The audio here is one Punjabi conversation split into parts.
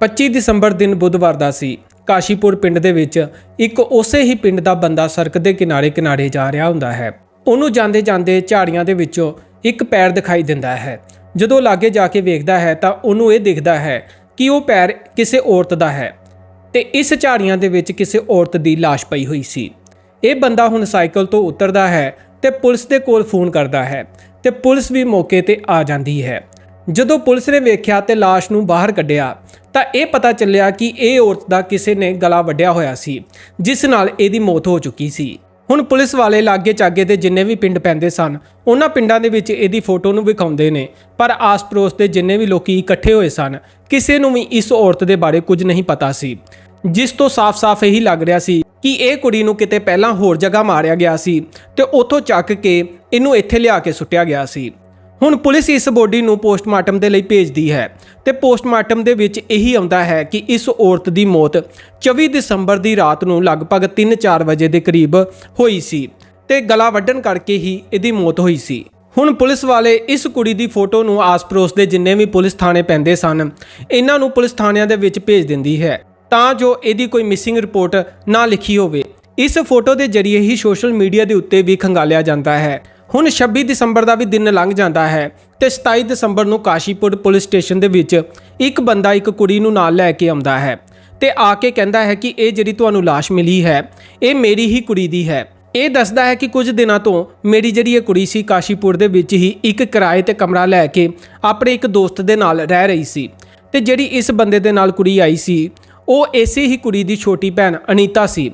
25 ਦਸੰਬਰ ਦਿਨ ਬੁੱਧਵਾਰ ਦਾ ਸੀ। ਕਾਸ਼ੀਪੁਰ ਪਿੰਡ ਦੇ ਵਿੱਚ ਇੱਕ ਉਸੇ ਹੀ ਪਿੰਡ ਦਾ ਬੰਦਾ ਸੜਕ ਦੇ ਕਿਨਾਰੇ ਕਿਨਾਰੇ ਜਾ ਰਿਹਾ ਹੁੰਦਾ ਹੈ। ਉਹਨੂੰ ਜਾਂਦੇ ਜਾਂਦੇ ਝਾੜੀਆਂ ਦੇ ਵਿੱਚੋਂ ਇੱਕ ਪੈਰ ਦਿਖਾਈ ਦਿੰਦਾ ਹੈ। ਜਦੋਂ ਲਾਗੇ ਜਾ ਕੇ ਵੇਖਦਾ ਹੈ ਤਾਂ ਉਹਨੂੰ ਇਹ ਦਿਖਦਾ ਹੈ ਕਿ ਉਹ ਪੈਰ ਕਿਸੇ ਔਰਤ ਦਾ ਹੈ ਤੇ ਇਸ ਝਾੜੀਆਂ ਦੇ ਵਿੱਚ ਕਿਸੇ ਔਰਤ ਦੀ ਲਾਸ਼ ਪਈ ਹੋਈ ਸੀ। ਇਹ ਬੰਦਾ ਹੁਣ ਸਾਈਕਲ ਤੋਂ ਉਤਰਦਾ ਹੈ ਤੇ ਪੁਲਿਸ ਦੇ ਕੋਲ ਫੋਨ ਕਰਦਾ ਹੈ ਤੇ ਪੁਲਿਸ ਵੀ ਮੌਕੇ ਤੇ ਆ ਜਾਂਦੀ ਹੈ। ਜਦੋਂ ਪੁਲਿਸ ਨੇ ਵੇਖਿਆ ਤੇ ਲਾਸ਼ ਨੂੰ ਬਾਹਰ ਕੱਢਿਆ, ਤਾਂ ਇਹ ਪਤਾ ਚੱਲਿਆ ਕਿ ਇਹ ਔਰਤ ਦਾ ਕਿਸੇ ਨੇ ਗਲਾ ਵੱਢਿਆ ਹੋਇਆ ਸੀ, ਜਿਸ ਨਾਲ ਇਹਦੀ ਮੌਤ ਹੋ ਚੁੱਕੀ ਸੀ। ਹੁਣ ਪੁਲਿਸ ਵਾਲੇ ਲਾਗੇ ਚਾਗੇ ਦੇ ਜਿੰਨੇ ਵੀ ਪਿੰਡ ਪੈਂਦੇ ਸਨ, ਉਹਨਾਂ ਪਿੰਡਾਂ ਦੇ ਵਿੱਚ ਇਹਦੀ ਫੋਟੋ ਨੂੰ ਵਿਖਾਉਂਦੇ ਨੇ, ਪਰ ਆਸ-ਪੜੋਸ ਦੇ ਜਿੰਨੇ ਵੀ ਲੋਕੀ ਇਕੱਠੇ ਹੋਏ ਸਨ, ਕਿਸੇ ਨੂੰ ਵੀ ਇਸ ਔਰਤ ਦੇ ਬਾਰੇ ਕੁਝ ਨਹੀਂ ਪਤਾ ਸੀ। ਜਿਸ ਤੋਂ ਸਾਫ਼-ਸਾਫ਼ ਇਹੀ ਲੱਗ ਰਿਹਾ ਸੀ ਕਿ ਇਹ ਕੁੜੀ ਨੂੰ ਕਿਤੇ ਪਹਿਲਾਂ ਹੋਰ ਜਗ੍ਹਾ ਮਾਰਿਆ ਗਿਆ ਸੀ ਤੇ ਉੱਥੋਂ ਚੱਕ ਕੇ ਇਹਨੂੰ ਇੱਥੇ ਲਿਆ ਕੇ ਸੁੱਟਿਆ ਗਿਆ ਸੀ। ਹੁਣ ਪੁਲਿਸ ਇਸ ਬੋਡੀ ਨੂੰ ਪੋਸਟਮਾਰਟਮ ਦੇ ਲਈ ਭੇਜਦੀ ਹੈ ਤੇ ਪੋਸਟਮਾਰਟਮ ਦੇ ਵਿੱਚ ਇਹੀ ਆਉਂਦਾ ਹੈ ਕਿ ਇਸ ਔਰਤ ਦੀ ਮੌਤ 24 ਦਸੰਬਰ ਦੀ ਰਾਤ ਨੂੰ ਲਗਭਗ 3-4 ਵਜੇ ਦੇ ਕਰੀਬ ਹੋਈ ਸੀ ਤੇ ਗਲਾ ਵੱਢਣ ਕਰਕੇ ਹੀ ਇਹਦੀ ਮੌਤ ਹੋਈ ਸੀ। ਹੁਣ ਪੁਲਿਸ ਵਾਲੇ ਇਸ ਕੁੜੀ ਦੀ ਫੋਟੋ ਨੂੰ ਆਸ-ਪੜੋਸ ਦੇ ਜਿੰਨੇ ਵੀ ਪੁਲਿਸ ਥਾਣੇ ਪੈਂਦੇ ਸਨ, ਇਹਨਾਂ ਨੂੰ ਪੁਲਿਸ ਥਾਣਿਆਂ ਦੇ ਵਿੱਚ ਭੇਜ ਦਿੰਦੀ ਹੈ ਤਾਂ ਜੋ ਇਹਦੀ ਕੋਈ ਮਿਸਿੰਗ ਰਿਪੋਰਟ ਨਾ ਲਿਖੀ ਹੋਵੇ। ਇਸ ਫੋਟੋ ਦੇ ਜ਼ਰੀਏ ਹੀ ਸੋਸ਼ਲ ਮੀਡੀਆ ਦੇ ਉੱਤੇ ਵੀ ਖੰਗਾਲਿਆ ਜਾਂਦਾ ਹੈ। ਹੁਣ 26 ਦਸੰਬਰ ਦਾ ਵੀ ਦਿਨ ਲੰਘ ਜਾਂਦਾ ਹੈ ਤੇ 27 ਦਸੰਬਰ ਨੂੰ ਕਾਸ਼ੀਪੁਰ ਪੁਲਿਸ ਸਟੇਸ਼ਨ ਦੇ ਵਿੱਚ ਇੱਕ ਬੰਦਾ, ਇੱਕ ਕੁੜੀ ਨੂੰ ਨਾਲ ਲੈ ਕੇ ਆਉਂਦਾ ਹੈ ਤੇ ਆ ਕੇ ਕਹਿੰਦਾ ਹੈ ਕਿ ਇਹ ਜਿਹੜੀ ਤੁਹਾਨੂੰ ਲਾਸ਼ ਮਿਲੀ ਹੈ, ਇਹ ਮੇਰੀ ਹੀ ਕੁੜੀ ਦੀ ਹੈ। ਇਹ ਦੱਸਦਾ ਹੈ ਕਿ ਕੁਝ ਦਿਨਾਂ ਤੋਂ ਮੇਰੀ ਜਿਹੜੀ ਇਹ ਕੁੜੀ ਸੀ ਕਾਸ਼ੀਪੁਰ ਦੇ ਵਿੱਚ ਹੀ ਇੱਕ ਕਿਰਾਏ ਤੇ ਕਮਰਾ ਲੈ ਕੇ ਆਪਣੇ ਇੱਕ ਦੋਸਤ ਦੇ ਨਾਲ ਰਹਿ ਰਹੀ ਸੀ ਤੇ ਜਿਹੜੀ ਇਸ ਬੰਦੇ ਦੇ ਨਾਲ ਕੁੜੀ ਆਈ ਸੀ, ਉਹ ਇਸੇ ਹੀ ਕੁੜੀ ਦੀ ਛੋਟੀ ਭੈਣ ਅਨੀਤਾ ਸੀ।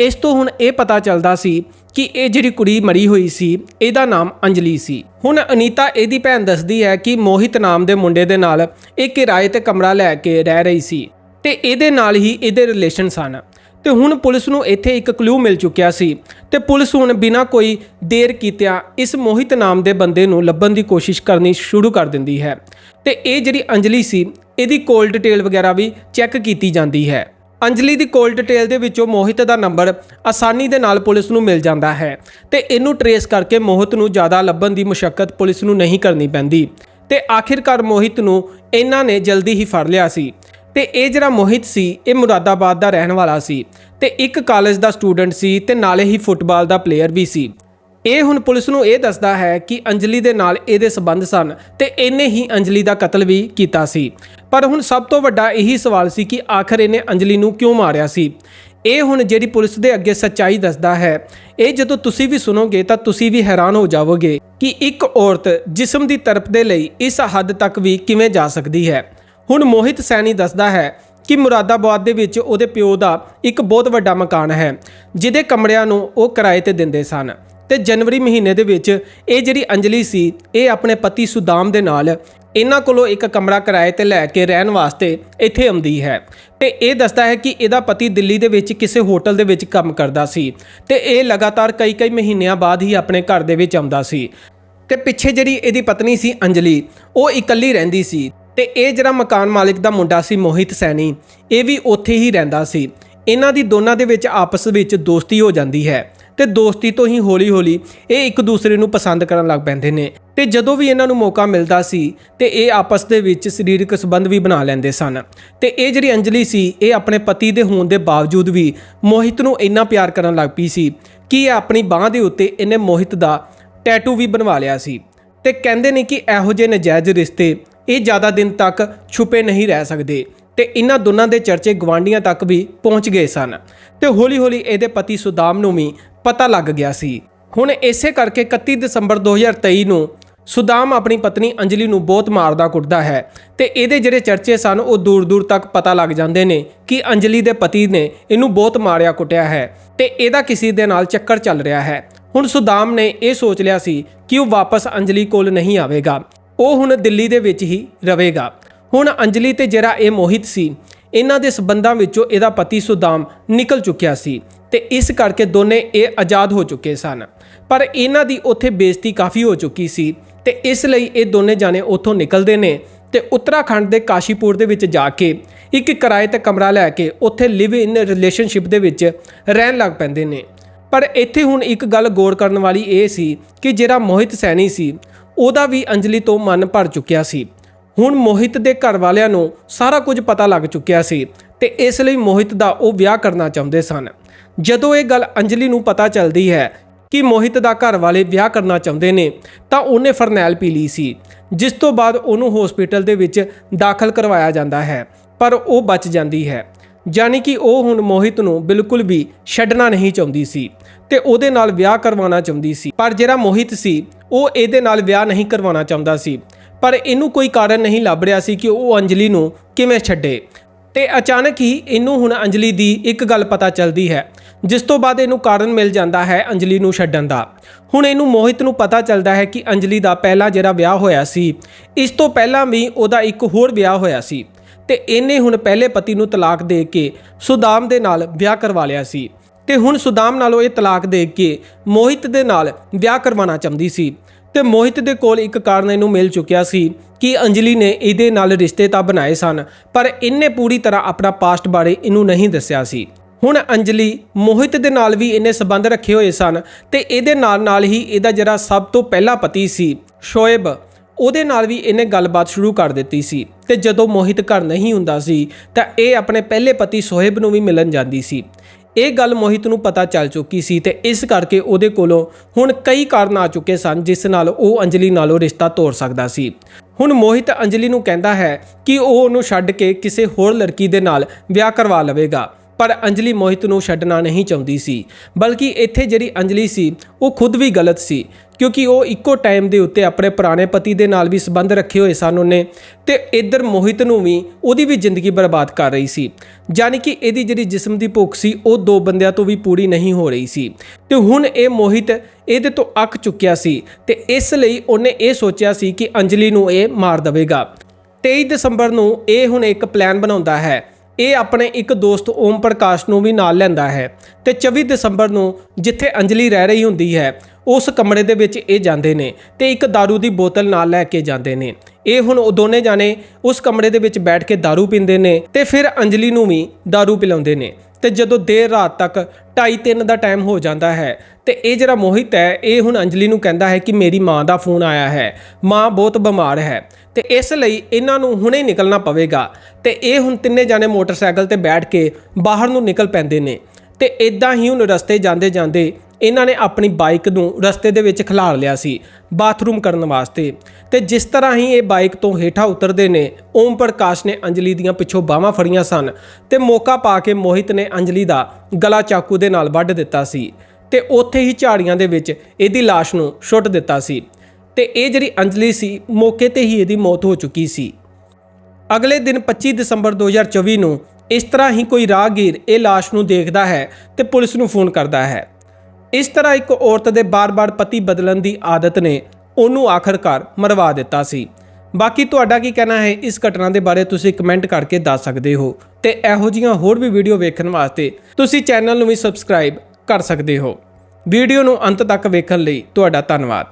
ਇਸ ਤੋਂ ਹੁਣ ਇਹ ਪਤਾ ਚੱਲਦਾ ਸੀ ਕਿ ਇਹ ਜਿਹੜੀ ਕੁੜੀ ਮਰੀ ਹੋਈ ਸੀ, ਇਹਦਾ ਨਾਮ ਅੰਜਲੀ ਸੀ। ਹੁਣ ਅਨੀਤਾ ਇਹਦੀ ਭੈਣ ਦੱਸਦੀ ਹੈ ਕਿ ਮੋਹਿਤ ਨਾਮ ਦੇ ਮੁੰਡੇ ਦੇ ਨਾਲ ਇਹ ਕਿਰਾਏ ਤੇ ਕਮਰਾ ਲੈ ਕੇ ਰਹਿ ਰਹੀ ਸੀ ਤੇ ਇਹਦੇ ਨਾਲ ਹੀ ਇਹਦੇ ਰਿਲੇਸ਼ਨ ਸਨ। ਤੇ ਹੁਣ ਪੁਲਿਸ ਨੂੰ ਇੱਥੇ ਇੱਕ ਕਲੂ ਮਿਲ ਚੁੱਕਿਆ ਸੀ ਤੇ ਪੁਲਿਸ ਹੁਣ ਬਿਨਾਂ ਕੋਈ ਦੇਰ ਕੀਤਿਆਂ ਇਸ ਮੋਹਿਤ ਨਾਮ ਦੇ ਬੰਦੇ ਨੂੰ ਲੱਭਣ ਦੀ ਕੋਸ਼ਿਸ਼ ਕਰਨੀ ਸ਼ੁਰੂ ਕਰ ਦਿੰਦੀ ਹੈ। ਤੇ ਇਹ ਜਿਹੜੀ ਅੰਜਲੀ ਸੀ, ਇਹਦੀ ਕੋਲ ਡਿਟੇਲ ਵਗੈਰਾ ਵੀ ਚੈੱਕ ਕੀਤੀ ਜਾਂਦੀ ਹੈ। ਅੰਜਲੀ ਦੀ ਕੋਲ ਡਿਟੇਲ ਦੇ ਵਿੱਚੋਂ ਮੋਹਿਤ ਦਾ ਨੰਬਰ ਆਸਾਨੀ ਦੇ ਨਾਲ ਪੁਲਿਸ ਨੂੰ ਮਿਲ ਜਾਂਦਾ ਹੈ ਤੇ ਇਹਨੂੰ ਟਰੇਸ ਕਰਕੇ ਮੋਹਿਤ ਨੂੰ ਜ਼ਿਆਦਾ ਲੱਭਣ ਦੀ ਮੁਸ਼ਕਲ ਪੁਲਿਸ ਨੂੰ ਨਹੀਂ ਕਰਨੀ ਪੈਂਦੀ। ਤੇ ਆਖਿਰਕਾਰ ਮੋਹਿਤ ਨੂੰ ਇਹਨਾਂ ਨੇ ਜਲਦੀ ਹੀ ਫੜ ਲਿਆ ਸੀ। ਤੇ ਇਹ ਜਿਹੜਾ ਮੋਹਿਤ ਸੀ, ਇਹ ਮੁਰਾਦਾਬਾਦ ਦਾ ਰਹਿਣ ਵਾਲਾ ਸੀ। ਤੇ ਇੱਕ ਕਾਲਜ ਦਾ ਸਟੂਡੈਂਟ ਸੀ ਤੇ ਨਾਲੇ ਹੀ ਫੁੱਟਬਾਲ ਦਾ ਪਲੇਅਰ ਵੀ ਸੀ। ਇਹ ਹੁਣ ਪੁਲਿਸ ਨੂੰ ਇਹ ਦੱਸਦਾ ਹੈ ਕਿ ਅੰਜਲੀ ਦੇ ਨਾਲ ਇਹਦੇ ਸਬੰਧ ਸਨ ਤੇ ਇਹਨੇ ਹੀ ਅੰਜਲੀ ਦਾ ਕਤਲ ਵੀ ਕੀਤਾ ਸੀ। ਪਰ ਹੁਣ ਸਭ ਤੋਂ ਵੱਡਾ ਇਹੀ ਸਵਾਲ ਸੀ ਕਿ ਆਖਰ ਇਹਨੇ ਅੰਜਲੀ ਨੂੰ ਕਿਉਂ ਮਾਰਿਆ ਸੀ? ਇਹ ਹੁਣ ਜਿਹੜੀ ਪੁਲਿਸ ਦੇ ਅੱਗੇ ਸੱਚਾਈ ਦੱਸਦਾ ਹੈ, ਇਹ ਜਦੋਂ ਤੁਸੀਂ ਵੀ ਸੁਣੋਗੇ ਤਾਂ ਤੁਸੀਂ ਵੀ ਹੈਰਾਨ ਹੋ ਜਾਵੋਗੇ ਕਿ ਇੱਕ ਔਰਤ ਜਿਸਮ ਦੀ ਤਰਫ ਦੇ ਲਈ ਇਸ ਹੱਦ ਤੱਕ ਵੀ ਕਿਵੇਂ ਜਾ ਸਕਦੀ ਹੈ। ਹੁਣ ਮੋਹਿਤ ਸੈਣੀ ਦੱਸਦਾ ਹੈ ਕਿ ਮੁਰਾਦਾਬਾਦ ਦੇ ਵਿੱਚ ਉਹਦੇ ਪਿਓ ਦਾ ਇੱਕ ਬਹੁਤ ਵੱਡਾ ਮਕਾਨ ਹੈ, ਜਿਹਦੇ ਕਮਰਿਆਂ ਨੂੰ ਉਹ ਕਿਰਾਏ ਤੇ ਦਿੰਦੇ ਸਨ। ਤੇ ਜਨਵਰੀ ਮਹੀਨੇ ਦੇ ਵਿੱਚ ਇਹ ਜਿਹੜੀ ਅੰਜਲੀ ਸੀ, ਇਹ ਆਪਣੇ ਪਤੀ ਸੁਦਾਮ ਦੇ ਨਾਲ ਇਹਨਾਂ ਕੋਲੋਂ ਇੱਕ ਕਮਰਾ ਕਿਰਾਏ ਤੇ ਲੈ ਕੇ ਰਹਿਣ ਵਾਸਤੇ ਇੱਥੇ ਆਉਂਦੀ ਹੈ। ਤੇ ਇਹ ਦੱਸਦਾ ਹੈ ਕਿ ਇਹਦਾ ਪਤੀ ਦਿੱਲੀ ਦੇ ਵਿੱਚ ਕਿਸੇ ਹੋਟਲ ਦੇ ਵਿੱਚ ਕੰਮ ਕਰਦਾ ਸੀ ਤੇ ਇਹ ਲਗਾਤਾਰ ਕਈ ਕਈ ਮਹੀਨਿਆਂ ਬਾਅਦ ਹੀ ਆਪਣੇ ਘਰ ਦੇ ਵਿੱਚ ਆਉਂਦਾ ਸੀ। ਤੇ ਪਿੱਛੇ ਜਿਹੜੀ ਇਹਦੀ ਪਤਨੀ ਸੀ ਅੰਜਲੀ, ਉਹ ਇਕੱਲੀ ਰਹਿੰਦੀ ਸੀ ਤੇ ਇਹ ਜਿਹੜਾ ਮਕਾਨ ਮਾਲਿਕ ਦਾ ਮੁੰਡਾ ਸੀ ਮੋਹਿਤ ਸੈਣੀ, ਇਹ ਵੀ ਉੱਥੇ ਹੀ ਰਹਿੰਦਾ ਸੀ। ਇਹਨਾਂ ਦੀ ਦੋਨਾਂ ਦੇ ਵਿੱਚ ਆਪਸ ਵਿੱਚ ਦੋਸਤੀ ਹੋ ਜਾਂਦੀ ਹੈ। ਤੇ ਦੋਸਤੀ ਤੋਂ ਹੀ ਹੌਲੀ-ਹੌਲੀ ਇਹ ਇੱਕ ਦੂਸਰੇ ਨੂੰ ਪਸੰਦ ਕਰਨ ਲੱਗ ਪੈਂਦੇ ਨੇ। ਤੇ ਜਦੋਂ ਵੀ ਇਹਨਾਂ ਨੂੰ ਮੌਕਾ ਮਿਲਦਾ ਸੀ, ਤੇ ਇਹ ਆਪਸ ਦੇ ਵਿੱਚ ਸਰੀਰਕ ਸੰਬੰਧ ਵੀ ਬਣਾ ਲੈਂਦੇ ਸਨ। ਤੇ ਇਹ ਜਿਹੜੀ ਅੰਜਲੀ ਸੀ, ਇਹ ਆਪਣੇ ਪਤੀ ਦੇ ਹੋਣ ਦੇ ਬਾਵਜੂਦ ਵੀ ਮੋਹਿਤ ਨੂੰ ਇੰਨਾ ਪਿਆਰ ਕਰਨ ਲੱਗ ਪਈ ਸੀ ਕਿ ਇਹ ਆਪਣੀ ਬਾਹ ਦੇ ਉੱਤੇ ਇਹਨੇ ਮੋਹਿਤ ਦਾ ਟੈਟੂ ਵੀ ਬਣਵਾ ਲਿਆ ਸੀ। ਤੇ ਕਹਿੰਦੇ ਨੇ ਕਿ ਇਹੋ ਜਿਹੇ ਨਜਾਇਜ਼ ਰਿਸ਼ਤੇ ਇਹ ਜ਼ਿਆਦਾ ਦਿਨ ਤੱਕ ਛੁਪੇ ਨਹੀਂ ਰਹਿ ਸਕਦੇ ਤੇ ਇਹਨਾਂ ਦੋਨਾਂ ਦੇ ਚਰਚੇ ਗਵਾਂਡੀਆਂ ਤੱਕ ਵੀ ਪਹੁੰਚ ਗਏ ਸਨ। ਤੇ ਹੌਲੀ-ਹੌਲੀ ਇਹਦੇ ਪਤੀ ਸੁਦਾਮ ਨੂੰ ਵੀ ਪਤਾ ਲੱਗ ਗਿਆ ਸੀ। ਹੁਣ ਇਸੇ ਕਰਕੇ 31 ਦਸੰਬਰ 2023 ਨੂੰ ਸੁਦਾਮ ਆਪਣੀ ਪਤਨੀ ਅੰਜਲੀ ਨੂੰ ਬਹੁਤ ਮਾਰਦਾ ਕੁੱਟਦਾ ਹੈ ਤੇ ਇਹਦੇ ਜਿਹੜੇ ਚਰਚੇ ਸਨ ਉਹ ਦੂਰ-ਦੂਰ ਤੱਕ ਪਤਾ ਲੱਗ ਜਾਂਦੇ ਨੇ ਕਿ ਅੰਜਲੀ ਦੇ ਪਤੀ ਨੇ ਇਹਨੂੰ ਬਹੁਤ ਮਾਰਿਆ ਕੁੱਟਿਆ ਹੈ ਤੇ ਇਹਦਾ ਕਿਸੇ ਦੇ ਨਾਲ ਚੱਕਰ ਚੱਲ ਰਿਹਾ ਹੈ। ਹੁਣ ਸੁਦਾਮ ਨੇ ਇਹ ਸੋਚ ਲਿਆ ਸੀ ਕਿ ਉਹ ਵਾਪਸ ਅੰਜਲੀ ਕੋਲ ਨਹੀਂ ਆਵੇਗਾ। ਉਹ ਹੁਣ ਦਿੱਲੀ ਦੇ ਵਿੱਚ ਹੀ ਰਹੇਗਾ। ਹੁਣ ਅੰਜਲੀ ਤੇ ਜਿਹੜਾ ਇਹ ਮੋਹਿਤ ਸੀ, ਇਹਨਾਂ ਦੇ ਸਬੰਧਾਂ ਵਿੱਚੋਂ ਇਹਦਾ ਪਤੀ ਸੁਦਾਮ ਨਿਕਲ ਚੁੱਕਿਆ ਸੀ। ਤੇ ਇਸ ਕਰਕੇ ਦੋਨੇ ਇਹ ਆਜ਼ਾਦ ਹੋ ਚੁੱਕੇ ਸਨ। ਪਰ ਇਹਨਾਂ ਦੀ ਉੱਥੇ ਬੇਇੱਜ਼ਤੀ ਕਾਫੀ ਹੋ ਚੁੱਕੀ ਸੀ ਤੇ ਇਸ ਲਈ ਇਹ ਦੋਨੇ ਜਾਣੇ ਉੱਥੋਂ ਨਿਕਲਦੇ ਨੇ ਤੇ ਉੱਤਰਾਖੰਡ ਦੇ ਕਾਸ਼ੀਪੁਰ ਦੇ ਵਿੱਚ ਜਾ ਕੇ ਇੱਕ ਕਿਰਾਏ ਤੇ ਕਮਰਾ ਲੈ ਕੇ ਉੱਥੇ ਲਿਵ ਇਨ ਰਿਲੇਸ਼ਨਸ਼ਿਪ ਦੇ ਵਿੱਚ ਰਹਿਣ ਲੱਗ ਪੈਂਦੇ ਨੇ। ਪਰ ਇੱਥੇ ਹੁਣ ਇੱਕ ਗੱਲ ਗੌਰ ਕਰਨ ਵਾਲੀ ਇਹ ਸੀ ਕਿ ਜਿਹੜਾ ਮੋਹਿਤ ਸੈਣੀ ਸੀ, ਉਹਦਾ ਵੀ ਅੰਜਲੀ ਤੋਂ ਮਨ ਭਰ ਚੁੱਕਿਆ ਸੀ। ਹੁਣ ਮੋਹਿਤ ਦੇ ਘਰ ਵਾਲਿਆਂ ਨੂੰ ਸਾਰਾ ਕੁਝ ਪਤਾ ਲੱਗ ਚੁੱਕਿਆ ਸੀ ਤੇ ਇਸ ਲਈ ਮੋਹਿਤ ਦਾ ਉਹ ਵਿਆਹ ਕਰਨਾ ਚਾਹੁੰਦੇ ਸਨ। ਜਦੋਂ ਇਹ ਗੱਲ ਅੰਜਲੀ ਨੂੰ ਪਤਾ ਚੱਲਦੀ ਹੈ ਕਿ ਮੋਹਿਤ ਦਾ ਘਰ ਵਾਲੇ ਵਿਆਹ ਕਰਨਾ ਚਾਹੁੰਦੇ ਨੇ, ਤਾਂ ਉਹਨੇ ਫਰਨੈਲ ਪੀ ਲਈ ਸੀ, ਜਿਸ ਤੋਂ ਬਾਅਦ ਉਹਨੂੰ ਹਸਪੀਟਲ ਦੇ ਵਿੱਚ ਦਾਖਲ ਕਰਵਾਇਆ ਜਾਂਦਾ ਹੈ, ਪਰ ਉਹ ਬਚ ਜਾਂਦੀ ਹੈ। ਯਾਨੀ ਕਿ ਉਹ ਹੁਣ ਮੋਹਿਤ ਨੂੰ ਬਿਲਕੁਲ ਵੀ ਛੱਡਣਾ ਨਹੀਂ ਚਾਹੁੰਦੀ ਸੀ ਤੇ ਉਹਦੇ ਨਾਲ ਵਿਆਹ ਕਰਵਾਉਣਾ ਚਾਹੁੰਦੀ ਸੀ। ਪਰ ਜਿਹੜਾ ਮੋਹਿਤ ਸੀ, ਉਹ ਇਹਦੇ ਨਾਲ ਵਿਆਹ ਨਹੀਂ ਕਰਵਾਉਣਾ ਚਾਹੁੰਦਾ ਸੀ। ਪਰ ਇਹਨੂੰ ਕੋਈ ਕਾਰਨ ਨਹੀਂ ਲੱਭ ਰਿਹਾ ਸੀ ਕਿ ਉਹ ਅੰਜਲੀ ਨੂੰ ਕਿਵੇਂ ਛੱਡੇ। ਤੇ ਅਚਾਨਕ ਹੀ ਇਹਨੂੰ ਹੁਣ ਅੰਜਲੀ ਦੀ ਇੱਕ ਗੱਲ ਪਤਾ ਚੱਲਦੀ ਹੈ, ਜਿਸ ਤੋਂ ਬਾਅਦ ਇਹਨੂੰ ਕਾਰਨ ਮਿਲ ਜਾਂਦਾ ਹੈ ਅੰਜਲੀ ਨੂੰ ਛੱਡਣ ਦਾ। ਹੁਣ ਇਹਨੂੰ ਮੋਹਿਤ ਨੂੰ ਪਤਾ ਚੱਲਦਾ ਹੈ ਕਿ ਅੰਜਲੀ ਦਾ ਪਹਿਲਾ ਜਿਹੜਾ ਵਿਆਹ ਹੋਇਆ ਸੀ, ਇਸ ਤੋਂ ਪਹਿਲਾਂ ਵੀ ਉਹਦਾ ਇੱਕ ਹੋਰ ਵਿਆਹ ਹੋਇਆ ਸੀ ਤੇ ਇਹਨੇ ਹੁਣ ਪਹਿਲੇ ਪਤੀ ਨੂੰ ਤਲਾਕ ਦੇ ਕੇ ਸੁਦਾਮ ਦੇ ਨਾਲ ਵਿਆਹ ਕਰਵਾ ਲਿਆ ਸੀ ਤੇ ਹੁਣ ਸੁਦਾਮ ਨਾਲੋਂ ਇਹ ਤਲਾਕ ਦੇ ਕੇ ਮੋਹਿਤ ਦੇ ਨਾਲ ਵਿਆਹ ਕਰਵਾਉਣਾ ਚਾਹੁੰਦੀ ਸੀ। ਤੇ ਮੋਹਿਤ ਦੇ ਕੋਲ ਇੱਕ ਕਾਰਨ ਇਹਨੂੰ ਮਿਲ ਚੁੱਕਿਆ ਸੀ ਕਿ ਅੰਜਲੀ ਨੇ ਇਹਦੇ ਨਾਲ ਰਿਸ਼ਤੇ ਤਾਂ ਬਣਾਏ ਸਨ, ਪਰ ਇਹਨੇ ਪੂਰੀ ਤਰ੍ਹਾਂ ਆਪਣਾ ਪਾਸਟ ਬਾਰੇ ਇਹਨੂੰ ਨਹੀਂ ਦੱਸਿਆ ਸੀ। ਹੁਣ ਅੰਜਲੀ ਮੋਹਿਤ ਦੇ ਨਾਲ ਵੀ ਇਹਨੇ ਸਬੰਧ ਰੱਖੇ ਹੋਏ ਸਨ ਤੇ ਇਹਦੇ ਨਾਲ ਨਾਲ ਹੀ ਇਹਦਾ ਜਿਹੜਾ ਸਭ ਤੋਂ ਪਹਿਲਾ ਪਤੀ ਸੀ ਸ਼ੋਇਬ ਉਹਦੇ ਨਾਲ ਵੀ ਇਹਨੇ ਗੱਲਬਾਤ ਸ਼ੁਰੂ ਕਰ ਦਿੱਤੀ ਸੀ ਤੇ ਜਦੋਂ ਮੋਹਿਤ ਘਰ ਨਹੀਂ ਹੁੰਦਾ ਸੀ ਤਾਂ ਇਹ ਆਪਣੇ ਪਹਿਲੇ ਪਤੀ ਸੋਹੇਬ ਨੂੰ ਵੀ ਮਿਲਣ ਜਾਂਦੀ ਸੀ। ਇਹ ਗੱਲ ਮੋਹਿਤ ਨੂੰ ਪਤਾ ਚੱਲ ਚੁੱਕੀ ਸੀ ਤੇ ਇਸ ਕਰਕੇ ਉਹਦੇ ਕੋਲੋਂ ਹੁਣ ਕਈ ਕਾਰਨ ਆ ਚੁੱਕੇ ਸਨ, ਜਿਸ ਨਾਲ ਉਹ ਅੰਜਲੀ ਨਾਲੋਂ ਰਿਸ਼ਤਾ ਤੋੜ ਸਕਦਾ ਸੀ। ਹੁਣ ਮੋਹਿਤ ਅੰਜਲੀ ਨੂੰ ਕਹਿੰਦਾ ਹੈ ਕਿ ਉਹ ਉਹਨੂੰ ਛੱਡ ਕੇ ਕਿਸੇ ਹੋਰ ਲੜਕੀ ਦੇ ਨਾਲ ਵਿਆਹ ਕਰਵਾ ਲਵੇਗਾ। ਪਰ ਅੰਜਲੀ ਮੋਹਿਤ ਨੂੰ ਛੱਡਣਾ ਨਹੀਂ ਚਾਹੁੰਦੀ ਸੀ, ਬਲਕਿ ਇੱਥੇ ਜਿਹੜੀ ਅੰਜਲੀ ਸੀ, ਉਹ ਖੁਦ ਵੀ ਗਲਤ ਸੀ, ਕਿਉਂਕਿ ਉਹ ਇੱਕੋ ਟਾਈਮ ਦੇ ਉੱਤੇ ਆਪਣੇ ਪੁਰਾਣੇ ਪਤੀ ਦੇ ਨਾਲ ਵੀ ਸੰਬੰਧ ਰੱਖੇ ਹੋਏ ਸਨ ਉਹਨੇ, ਤੇ ਇੱਧਰ ਮੋਹਿਤ ਨੂੰ ਵੀ ਉਹਦੀ ਵੀ ਜ਼ਿੰਦਗੀ ਬਰਬਾਦ ਕਰ ਰਹੀ ਸੀ। ਯਾਨੀ ਕਿ ਇਹਦੀ ਜਿਹੜੀ ਜਿਸਮ ਦੀ ਭੁੱਖ ਸੀ, ਉਹ ਦੋ ਬੰਦਿਆਂ ਤੋਂ ਵੀ ਪੂਰੀ ਨਹੀਂ ਹੋ ਰਹੀ ਸੀ। ਤੇ ਹੁਣ ਇਹ ਮੋਹਿਤ ਇਹਦੇ ਤੋਂ ਅੱਕ ਚੁੱਕਿਆ ਸੀ, ਤੇ ਇਸ ਲਈ ਉਹਨੇ ਇਹ ਸੋਚਿਆ ਸੀ ਕਿ ਅੰਜਲੀ ਨੂੰ ਇਹ ਮਾਰ ਦੇਵੇਗਾ। 23 ਦਸੰਬਰ ਨੂੰ ਇਹ ਹੁਣ ਇੱਕ ਪਲਾਨ ਬਣਾਉਂਦਾ ਹੈ ਇਹ ਆਪਣੇ ਇੱਕ ਦੋਸਤ ਓਮ ਪ੍ਰਕਾਸ਼ ਨੂੰ ਵੀ ਨਾਲ ਲੈਂਦਾ ਹੈ ਤੇ 24 ਦਸੰਬਰ ਨੂੰ ਜਿੱਥੇ ਅੰਜਲੀ ਰਹਿ ਰਹੀ ਹੁੰਦੀ ਹੈ ਉਸ ਕਮਰੇ ਦੇ ਵਿੱਚ ਇਹ ਜਾਂਦੇ ਨੇ ਤੇ ਇੱਕ दारू ਦੀ ਬੋਤਲ ਨਾਲ ਲੈ ਕੇ ਜਾਂਦੇ ਨੇ ਇਹ ਹੁਣ ਉਹ ਦੋਨੇ ਜਾਣੇ ਉਸ ਕਮਰੇ ਦੇ ਵਿੱਚ ਬੈਠ ਕੇ दारू ਪੀਂਦੇ ਨੇ ਤੇ ਫਿਰ ਅੰਜਲੀ ਨੂੰ ਵੀ दारू ਪਿਲਾਉਂਦੇ ਨੇ ਤੇ ਜਦੋਂ ਦੇਰ ਰਾਤ ਤੱਕ 2:30 ਦਾ ਟਾਈਮ ਹੋ ਜਾਂਦਾ ਹੈ, ਤੇ ਇਹ ਜਿਹੜਾ ਮੋਹਿਤ ਹੈ, ਇਹ ਹੁਣ ਅੰਜਲੀ ਨੂੰ ਕਹਿੰਦਾ ਹੈ ਕਿ ਮੇਰੀ ਮਾਂ ਦਾ ਫੋਨ ਆਇਆ ਹੈ। ਮਾਂ ਬਹੁਤ ਬਿਮਾਰ ਹੈ। ਤੇ ਇਸ ਲਈ ਇਹਨਾਂ ਨੂੰ ਹੁਣੇ ਨਿਕਲਣਾ ਪਵੇਗਾ। ਤੇ ਇਹ ਹੁਣ ਤਿੰਨੇ ਜਾਣੇ ਮੋਟਰਸਾਈਕਲ ਤੇ ਬੈਠ ਕੇ ਬਾਹਰ ਨੂੰ ਨਿਕਲ ਪੈਂਦੇ ਨੇ। ਤੇ ਇਦਾਂ ਹੀ ਹੁਣ ਰਸਤੇ ਜਾਂਦੇ ਜਾਂਦੇ ਇਹਨਾਂ ਨੇ ਆਪਣੀ ਬਾਈਕ ਨੂੰ ਰਸਤੇ ਦੇ ਵਿੱਚ ਖਿਲਾਰ ਲਿਆ ਸੀ, ਬਾਥਰੂਮ ਕਰਨ ਵਾਸਤੇ। ਤੇ ਜਿਸ ਤਰ੍ਹਾਂ ਹੀ ਇਹ ਬਾਈਕ ਤੋਂ ਹੇਠਾਂ ਉਤਰਦੇ ਨੇ, ਓਮ ਪ੍ਰਕਾਸ਼ ਨੇ ਅੰਜਲੀ ਦੀਆਂ ਪਿੱਛੋਂ ਬਾਹਾਂ ਫੜੀਆਂ ਸਨ ਤੇ ਮੌਕਾ ਪਾ ਕੇ ਮੋਹਿਤ ਨੇ ਅੰਜਲੀ ਦਾ ਗਲਾ ਚਾਕੂ ਦੇ ਨਾਲ ਵੱਢ ਦਿੱਤਾ ਸੀ ਤੇ ਉੱਥੇ ਹੀ ਝਾੜੀਆਂ ਦੇ ਵਿੱਚ ਇਹਦੀ ਲਾਸ਼ ਨੂੰ ਸੁੱਟ ਦਿੱਤਾ ਸੀ। ਤੇ ਇਹ ਜਿਹੜੀ ਅੰਜਲੀ ਸੀ, ਮੌਕੇ ਤੇ ਹੀ ਇਹਦੀ ਮੌਤ ਹੋ ਚੁੱਕੀ ਸੀ। ਅਗਲੇ ਦਿਨ 25 ਦਸੰਬਰ 2024 ਨੂੰ ਇਸ ਤਰ੍ਹਾਂ ਹੀ ਕੋਈ ਰਾਹਗੀਰ ਇਹ ਲਾਸ਼ ਨੂੰ ਦੇਖਦਾ ਹੈ ਤੇ ਪੁਲਿਸ ਨੂੰ ਫੋਨ ਕਰਦਾ ਹੈ। ਇਸ ਤਰ੍ਹਾਂ ਇੱਕ ਔਰਤ ਦੇ ਬਾਰ-ਬਾਰ ਪਤੀ ਬਦਲਣ ਦੀ ਆਦਤ ਨੇ ਉਹਨੂੰ ਆਖਰਕਾਰ ਮਰਵਾ ਦਿੱਤਾ ਸੀ। ਬਾਕੀ ਤੁਹਾਡਾ ਕੀ ਕਹਿਣਾ ਹੈ? ਇਸ ਘਟਨਾ ਦੇ ਬਾਰੇ ਤੁਸੀਂ ਕਮੈਂਟ ਕਰਕੇ ਦੱਸ ਸਕਦੇ ਹੋ ਤੇ ਇਹੋ ਜੀਆਂ ਹੋਰ ਵੀ ਵੀਡੀਓ ਵੇਖਣ ਵਾਸਤੇ ਤੁਸੀਂ ਚੈਨਲ ਨੂੰ ਵੀ ਸਬਸਕ੍ਰਾਈਬ ਕਰ ਸਕਦੇ ਹੋ। ਵੀਡੀਓ ਨੂੰ ਅੰਤ ਤੱਕ ਵੇਖਣ ਲਈ ਤੁਹਾਡਾ ਧੰਨਵਾਦ।